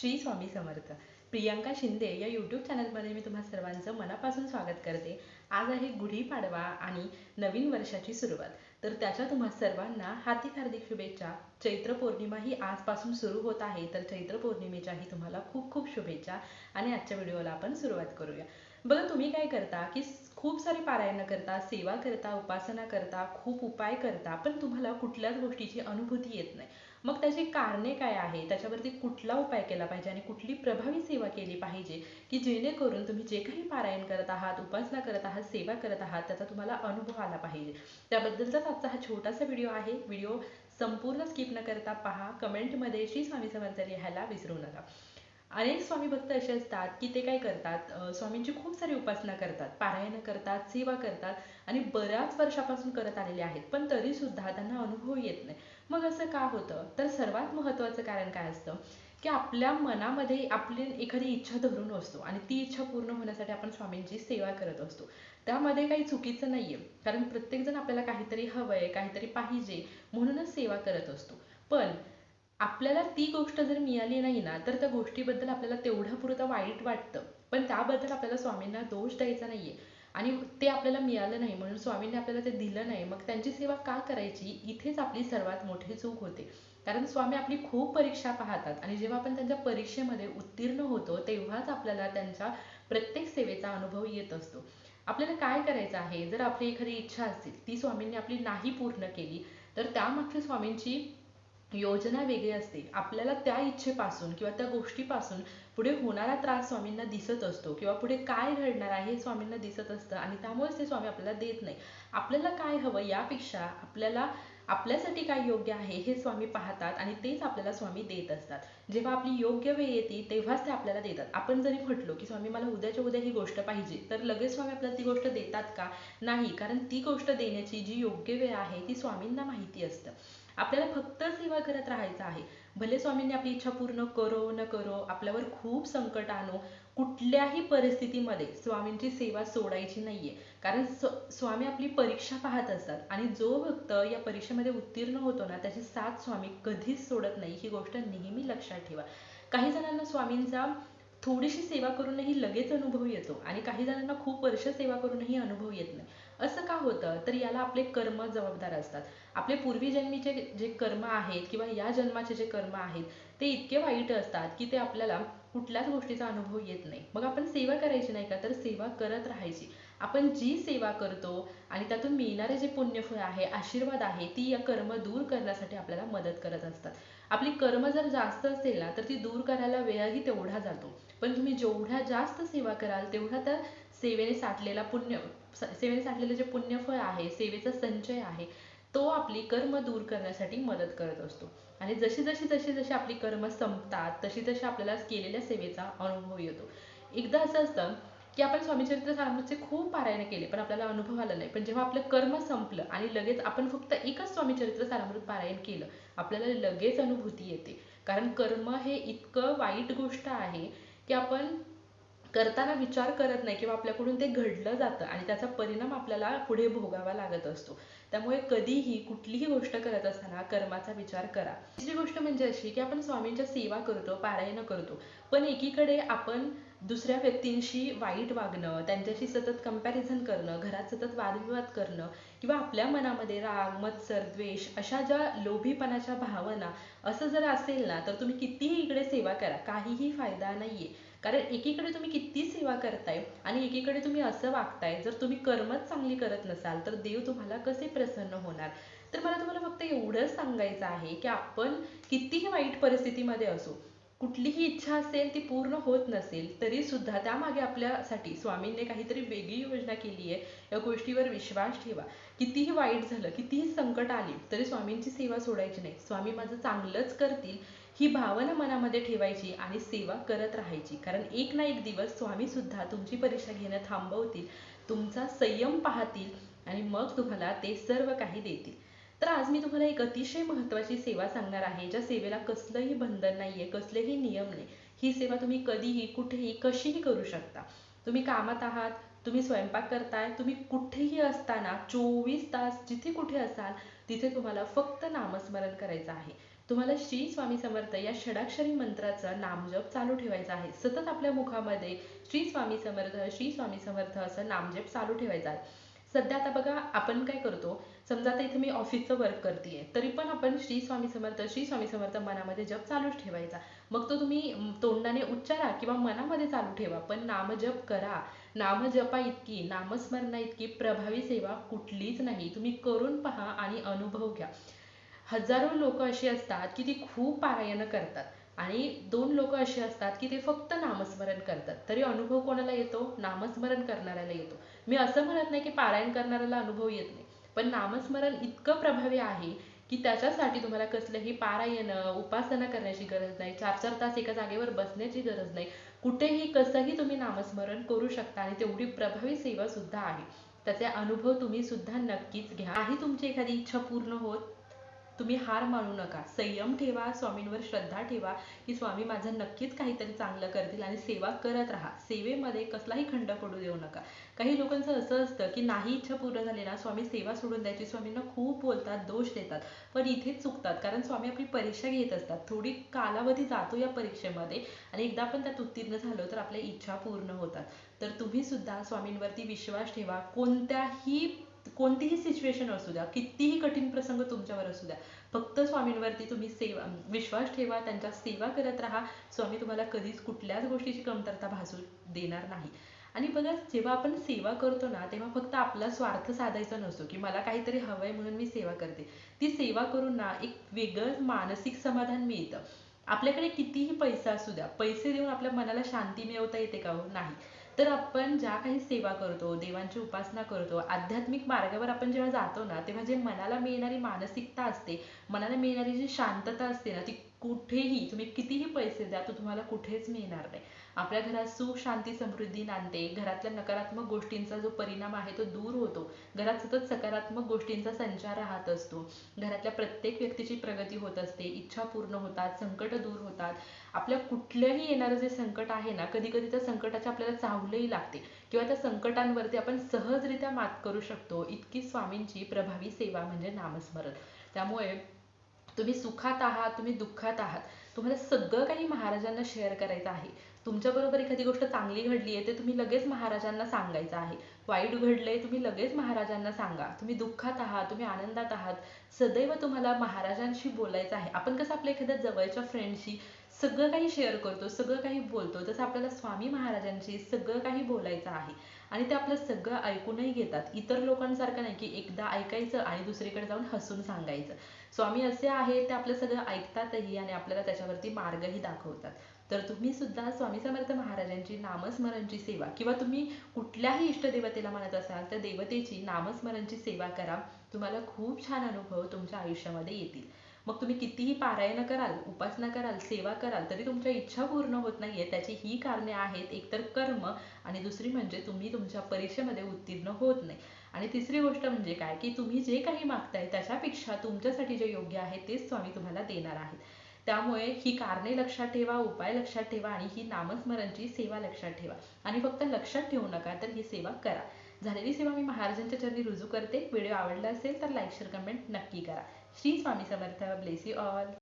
श्री स्वामी समर्थ. प्रियांका शिंदे या यूट्यूब चॅनलमध्ये मी तुम्हा सर्वांचं मनापासून स्वागत करते. आज आहे गुढीपाडवा आणि नवीन वर्षाची सुरुवात. तर त्याच्या तुम्हा सर्वांना हार्दिक हार्दिक शुभेच्छा. चैत्र पौर्णिमा ही आजपासून सुरू होत आहे तर चैत्र पौर्णिमेच्याही तुम्हाला खूप खूप शुभेच्छा आणि आजच्या व्हिडिओला आपण सुरुवात करूया. बघा तुम्ही काय करता की खूप सारी पारायणं करता सेवा करता उपासना करता खूप उपाय करता पण तुम्हाला कुठल्याच गोष्टीची अनुभूती येत नाही. मग त्याची कारणे काय आहे? त्याच्यावरती कुठला उपाय केला पाहिजे आणि कुठली प्रभावी सेवा केली पाहिजे? की जेणेकरून तुम्ही जे काही पारायण करत आहात उपासना करत आहात सेवा करत आहात त्याचा तुम्हाला अनुभव आला पाहिजे. त्याबद्दलचाच आजचा हा छोटासा व्हिडिओ आहे. व्हिडिओ संपूर्ण स्किप न करता पहा. कमेंटमध्ये श्री स्वामी समर्थ लिहायला विसरू नका. अनेक स्वामी भक्त असे असतात की ते काय करतात? स्वामींची खूप सारी उपासना करतात. पारायण करतात सेवा करतात आणि बऱ्याच वर्षापासून करत आलेले आहेत. पण तरी सुद्धा त्यांना अनुभव येत नाही. मग असं का होतं? तर सर्वात महत्त्वाचं कारण काय असतं? की आपल्या मनामध्ये आपली एखादी इच्छा धरून असतो आणि ती इच्छा पूर्ण होण्यासाठी आपण स्वामींची सेवा करत असतो. त्यामध्ये काही चुकीचं नाहीये. कारण प्रत्येकजण आपल्याला काहीतरी हवंय काहीतरी पाहिजे म्हणूनच सेवा करत असतो. पण आपल्याला ती गोष्ट जर मिळाली नाही ना तर त्या गोष्टीबद्दल आपल्याला तेवढं पुरतं वाईट वाटतं. पण त्याबद्दल आपल्याला स्वामींना दोष द्यायचा नाहीये. आणि ते आपल्याला मिळालं नाही म्हणून स्वामींनी आपल्याला ते दिलं नाही. मग त्यांची सेवा का करायची? इथेच आपली सर्वात मोठी चूक होते. कारण स्वामी आपली खूप परीक्षा पाहतात. आणि जेव्हा आपण त्यांच्या परीक्षेमध्ये उत्तीर्ण होतो तेव्हाच आपल्याला त्यांच्या प्रत्येक सेवेचा अनुभव येत असतो. आपल्याला काय करायचं आहे? जर आपली एखादी इच्छा असेल ती स्वामींनी आपली नाही पूर्ण केली तर त्यामागची स्वामींची योजना वेगळी असते. आपल्याला त्या इच्छेपासून किंवा त्या गोष्टीपासून पुढे होणारा त्रास स्वामींना दिसत असतो किंवा पुढे काय घडणार आहे हे स्वामींना दिसत असतं आणि त्यामुळेच ते स्वामी आपल्याला देत नाही. आपल्याला काय हवं यापेक्षा आपल्याला आपल्यासाठी काय योग्य आहे हे स्वामी पाहतात आणि तेच आपल्याला स्वामी देत असतात. जेव्हा आपली योग्य वेळ येते तेव्हाच ते आपल्याला देतात. आपण जरी म्हटलो की स्वामी मला उद्याच्या उद्या ही गोष्ट पाहिजे तर लगेच स्वामी आपल्याला ती गोष्ट देतात का? नाही. कारण ती गोष्ट देण्याची जी योग्य वेळ आहे ती स्वामींना माहिती असतं. आपल्याला फक्त सेवा करत राहायचं आहे. भले स्वामींनी आपली इच्छा पूर्ण करो न करो आपल्यावर खूप संकट आणो कुठल्याही परिस्थितीमध्ये स्वामींची सेवा सोडायची नाहीये. कारण स्वामी आपली परीक्षा पाहत असतात आणि जो भक्त या परीक्षेमध्ये उत्तीर्ण होतो ना त्याची साथ स्वामी कधीच सोडत नाही. ही गोष्ट नेहमी लक्षात ठेवा. काही जणांना स्वामींचा थोडीशी सेवा करूनही लगेच अनुभव येतो आणि काही जणांना खूप वर्ष सेवा करूनही अनुभव येत नाही. असं का होतं? तर याला आपले कर्म जबाबदार असतात. आपले पूर्वी जन्मीचे जे कर्म आहेत किंवा या जन्माचे जे कर्म आहेत ते इतके वाईट असतात की ते आपल्याला कुठल्याच गोष्टीचा अनुभव येत नाही. मग आपण सेवा करायची नाही का? तर सेवा करत राहायची. आपण जी सेवा करतो आणि त्यातून मिळणारे जे पुण्यफळ आहे आशीर्वाद आहे ती या कर्म दूर करण्यासाठी आपल्याला मदत करत असतात. आपली कर्म जर जास्त असेल ना तर ती दूर करायला वेळही तेवढा जातो. पण तुम्ही जेवढ्या जास्त सेवा कराल तेवढा त्या सेवेने साठलेला पुण्य सेवेने साठलेलं जे पुण्यफळ आहे सेवेचा संचय आहे तो आपली कर्म दूर करण्यासाठी मदत करत असतो. आणि जशी जशी जशी जशी आपली कर्म संपतात तशी तशी आपल्याला केलेल्या सेवेचा अनुभव येतो. एकदा असं असतं की आपण स्वामी चरित्र सारामृतचे खूप पारायण केले पण आपल्याला अनुभव आला नाही. पण जेव्हा आपलं कर्म संपलं आणि लगेच आपण फक्त एकच स्वामी चरित्र सारामृत पारायण केलं आपल्याला लगेच अनुभूती येते. कारण कर्म हे इतकं वाईट गोष्ट आहे की आपण करताना विचार करत नाही किंवा आपल्याकडून ते घडलं जातं आणि त्याचा परिणाम आपल्याला पुढे भोगावा लागत असतो. त्यामुळे कधीही कुठलीही गोष्ट करत असताना कर्माचा विचार करा. दुसरी गोष्ट म्हणजे अशी की आपण स्वामींच्या सेवा करतो पारायण करतो पण एकीकडे आपण दुसऱ्या व्यक्तींशी वाईट वागणं त्यांच्याशी सतत कंपॅरिझन करणं घरात सतत वादविवाद करणं किंवा आपल्या मनामध्ये राग मत्सर द्वेष अशा ज्या लोभीपणाच्या भावना असं जर असेल ना तर तुम्ही कितीही इकडे सेवा करा. काहीही फायदा नाहीये. कारण एकीकडे तुम्ही किती सेवा करताय आणि एकीकडे तुम्ही असं वागताय जर तुम्ही कर्मच चांगली करत नसाल तर देव तुम्हाला कसे प्रसन्न होणार? तर मला तुम्हाला फक्त एवढंच सांगायचं आहे की आपण कितीही वाईट परिस्थितीमध्ये असू कुठलीही इच्छा असेल ती पूर्ण होत नसेल तरी सुद्धा त्यामागे आपल्यासाठी स्वामींनी काहीतरी वेगळी योजना केली आहे. या गोष्टीवर विश्वास ठेवा. कितीही वाईट झालं कितीही संकट आली तरी स्वामींची सेवा सोडायची नाही. स्वामी माझं चांगलंच करतील ही भावना मनामध्ये ठेवायची आणि सेवा करत राहायची. कारण एक ना एक दिवस स्वामी सुद्धा तुमची परीक्षा घेणं थांबवतील तुमचा संयम पाहतील आणि मग तुम्हाला ते सर्व काही देतील. तर आज मी तुम्हाला एक अतिशय महत्वाची सेवा सांगणार आहे ज्या सेवेला कसलंही बंधन नाहीये कसलेही नियम नाही. ही सेवा तुम्ही कधीही कुठेही कशीही करू शकता. तुम्ही कामात आहात तुम्ही स्वयंपाक करताय तुम्ही कुठेही असताना चोवीस तास जिथे कुठे असाल तिथे तुम्हाला फक्त नामस्मरण करायचं आहे. तुम्हाला श्री स्वामी समर्थ या षडाक्षरी मंत्राचा नामजप चालू ठेवायचा आहे. सतत आपल्या मुखामध्ये श्री स्वामी समर्थ श्री स्वामी समर्थ असं नामजप चालू ठेवायचा आहे. सध्या आता बघा आपण काय करतो? समजा आता इथे मी ऑफिसचं वर्क करते तरी पण आपण श्री स्वामी समर्थ श्री स्वामी समर्थ मनामध्ये जप चालूच ठेवायचा. मग तो तुम्ही तोंडाने उच्चारा किंवा मनामध्ये चालू ठेवा पण नामजप करा. नामजपा इतकी नामस्मरणा इतकी प्रभावी सेवा कुठलीच नाही. तुम्ही करून पहा आणि अनुभव घ्या. हजारो लोक अशी असतात की ती खूप पारायण करतात. आणि दोन लोक अशी असतात की ते फक्त नामस्मरण करतात. तरी अनुभव कोणाला येतो? नामस्मरण करणाऱ्याला येतो. मी असं म्हणत नाही की पारायण करणाऱ्याला अनुभव येत नाही. पण नामस्मरण इतकं प्रभावी आहे की त्याच्यासाठी तुम्हाला कसलंही पारायण उपासना करण्याची गरज नाही. चार चार तास एका जागेवर बसण्याची गरज नाही. कुठेही कसंही तुम्ही नामस्मरण करू शकता आणि तेवढी प्रभावी सेवा सुद्धा आहे. त्याचे अनुभव तुम्ही सुद्धा नक्कीच घ्या. ही तुमची एखादी इच्छा पूर्ण होत? तुम्ही हार मानू नका. संयम ठेवा स्वामींवर श्रद्धा ठेवा. की स्वामी माझं नक्कीच काहीतरी चांगलं करतील आणि सेवा करत राहा. सेवेमध्ये कसलाही खंड पडू देऊ नका. काही लोकांचं असं असतं की नाही इच्छा पूर्ण झाली ना स्वामी सेवा सोडून द्यायची. स्वामींना खूप बोलतात दोष देतात पण इथेच चुकतात. कारण स्वामी आपली परीक्षा घेत असतात. थोडी कालावधी जातो या परीक्षेमध्ये आणि एकदा आपण त्यात उत्तीर्ण झालो तर आपल्या इच्छा पूर्ण होतात. तर तुम्ही सुद्धा स्वामींवरती विश्वास ठेवा. कोणत्याही कोणतीही सिच्युएशन असू द्या कितीही कठीण प्रसंग तुमच्यावर असू द्या फक्त स्वामींवरती तुम्ही सेवा विश्वास ठेवा त्यांच्या सेवा करत राहा. स्वामी तुम्हाला कधीच कुठल्याच गोष्टीची कमतरता भासू देणार नाही. आणि बघा जेव्हा आपण सेवा करतो ना तेव्हा फक्त आपला स्वार्थ साधायचा नसतो की मला काहीतरी हवंय म्हणून मी सेवा करते. ती सेवा करून ना एक वेगळं मानसिक समाधान मिळतं. आपल्याकडे कितीही पैसा असू द्या पैसे देऊन आपल्या मनाला शांती मिळवता येते का हो? नाही. तर आपण ज्या काही सेवा करतो देवांची उपासना करतो आध्यात्मिक मार्गावर आपण जेव्हा जातो ना तेव्हा जे मनाला मिळणारी मानसिकता असते मनाला मिळणारी जी शांतता असते ना ती कुठेही तुम्ही कितीही पैसे द्या तो तुम्हाला कुठेच मिळणार नाही. आपल्या घरात सुख शांती समृद्धी नांदते घरातल्या नकारात्मक गोष्टींचा जो परिणाम आहे तो दूर होतो. घरात सतत सकारात्मक गोष्टींचा संचार राहत असतो. घरातल्या प्रत्येक व्यक्तीची प्रगती होत असते. इच्छा पूर्ण होतात संकट दूर होतात. आपल्या कुठलंही येणारं जे संकट आहे ना कधी कधी त्या संकटाच्या आपल्याला चावलंही लागते. किंवा त्या संकटांवरती आपण सहजरित्या मात करू शकतो. इतकी स्वामींची प्रभावी सेवा म्हणजे नामस्मरण. त्यामुळे तुम्ही सुखात आहात तुम्ही दुःखात आहात. तुम्हाला सगळं काही महाराजांना शेअर करायचं आहे. तुमच्याबरोबर एखादी गोष्ट चांगली घडली आहे ते तुम्ही लगेच महाराजांना सांगायचं आहे. वाईट घडलंय तुम्ही लगेच महाराजांना सांगा. तुम्ही दुःखात आहात तुम्ही आनंदात आहात. सदैव तुम्हाला महाराजांशी बोलायचं आहे. आपण कसं आपल्या एखाद्या जवळच्या फ्रेंडशी सगळं काही शेअर करतो सगळं काही बोलतो. जसं आपल्याला स्वामी महाराजांशी सगळं काही बोलायचं आहे आणि ते आपलं सगळं ऐकूनही घेतात. इतर लोकांसारखं नाही की एकदा ऐकायचं आणि दुसरीकडे जाऊन हसून सांगायचं. स्वामी असे आहेत ते आपलं सगळं ऐकतातही आणि आपल्याला त्याच्यावरती मार्गही दाखवतात. तर तुम्ही सुद्धा स्वामी समर्थ महाराजांची नामस्मरणची सेवा किंवा तुम्ही कुठल्याही इष्टदेवतेला म्हणत असाल तर देवतेची नामस्मरणची सेवा करा. तुम्हाला खूप छान अनुभव तुमच्या आयुष्यामध्ये येतील. मग तुम्ही कितीही पारायण कराल उपासना कराल सेवा कराल तरी तुमच्या इच्छा पूर्ण होत नाहीये. त्याची ही कारणे आहेत. एकतर कर्म आणि दुसरी म्हणजे तुम्ही तुमच्या परीक्षेमध्ये उत्तीर्ण होत नाही. आणि तिसरी गोष्ट म्हणजे काय? की तुम्ही जे काही मागताय त्याच्यापेक्षा तुमच्यासाठी जे योग्य आहे तेच स्वामी तुम्हाला देणार आहेत. त्यामुळे ही कारणे लक्षात ठेवा उपाय लक्षात ठेवा आणि ही नामस्मरणची सेवा लक्षात ठेवा. आणि फक्त लक्षात ठेवू नका तर ही सेवा करा. झालेली सेवा मी महाराजांच्या चरणी रुजू करते. व्हिडिओ आवडला असेल तर लाईक शेअर कमेंट नक्की करा. Shri Swami Samarth bless you all